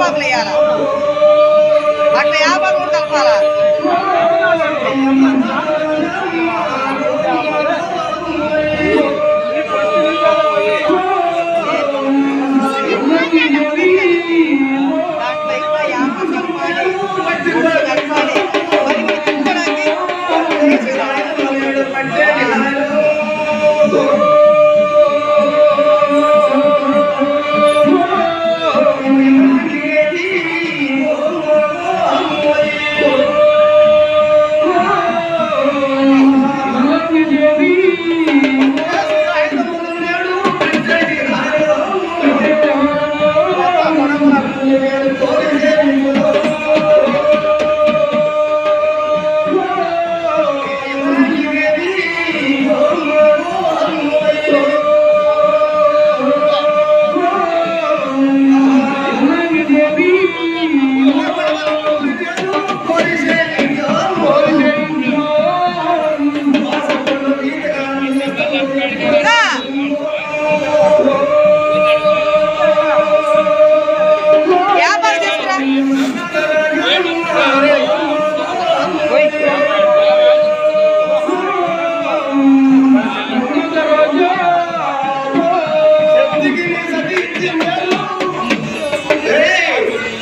వేయాలా యాభాకులు వేయాలా అట్లా యాభాలు కూడా కలపాలా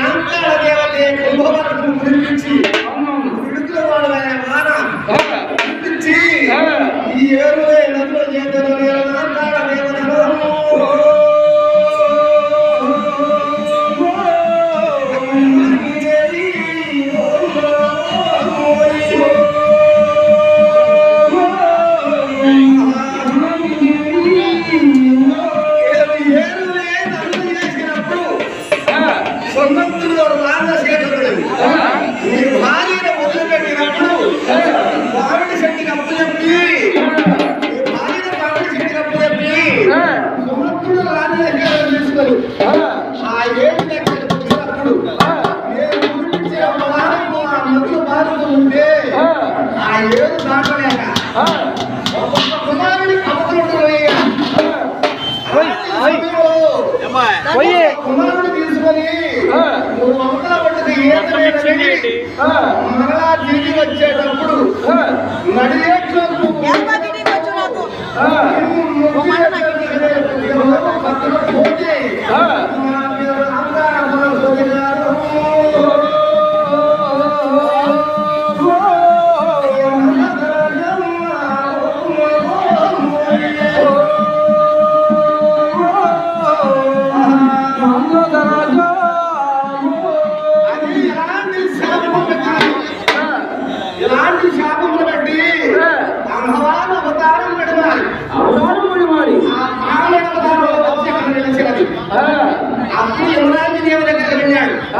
ఈ ఆంకాల దేవతే కుంభవరకు పిలిపించి విడుదల వాళ్ళ వాన పిలిపించి ఈ ఏరువే చెప్పి సొంతంతులు రాజశేఖరుడు తీసుకొని ఆ. ఏడు దగ్గర వచ్చినప్పుడు నేను గురించి అమ్మవారు ఆ నదులు మారుతూ ఉంటే ఆ. ఏడు దాటలేక ఒక్కొక్క కుమారుడి అవతలుడు కుమారుడు తీసుకొని నువ్వు అవతల పట్టుకు ఈత వేయడానికి మరలా తిరిగి వచ్చేటప్పుడు నడియేట్లో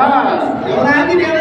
Ah, eu não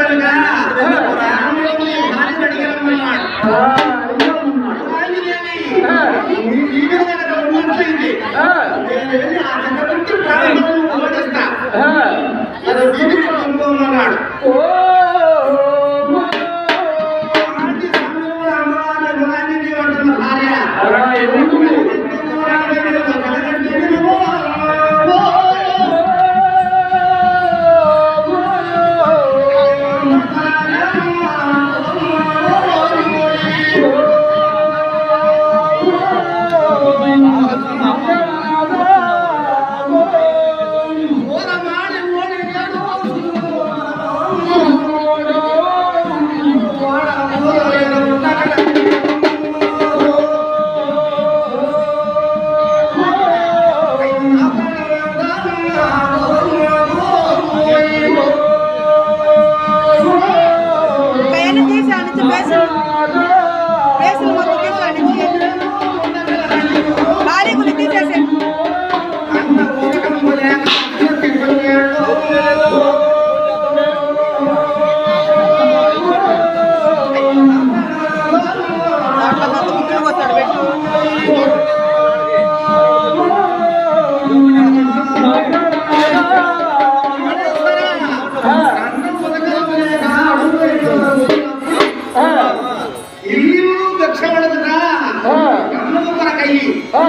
ఆ.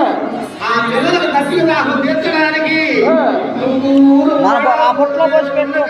పిల్లలకు తప్పి నాకు తీర్చడానికి ఆ. పొట్లో పోసి పెట్టు.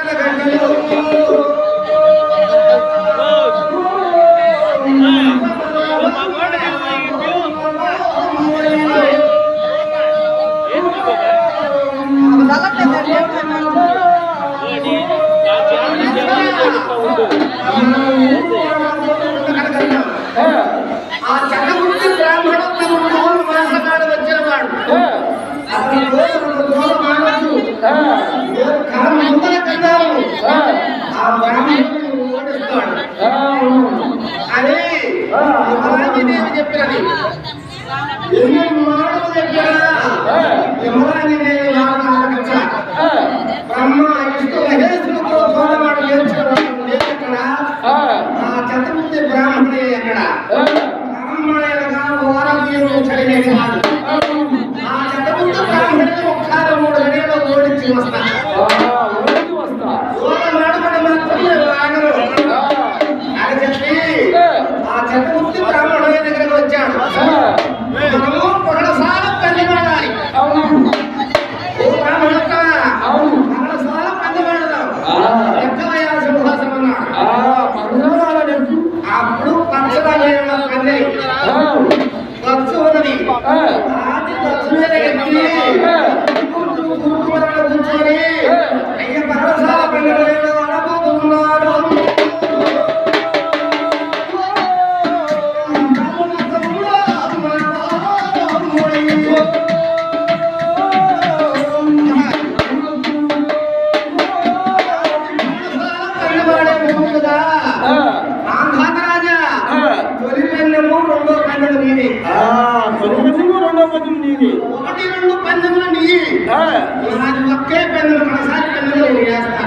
ఒకే పెన్నులు కొనసాగి పెన్నులు వేస్తా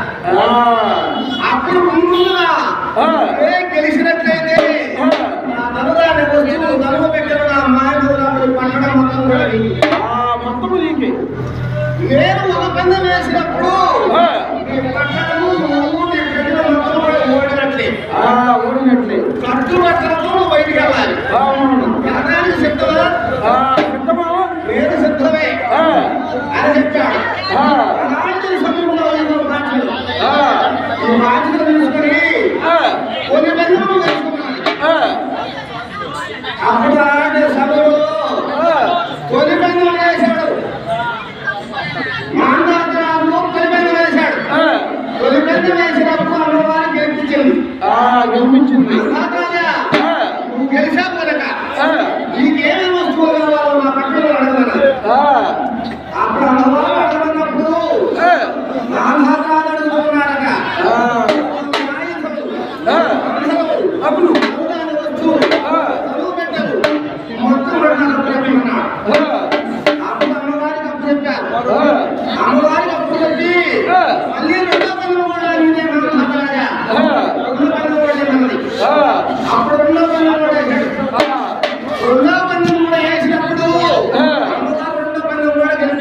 అప్పుడు ముందుగా గెలిచిన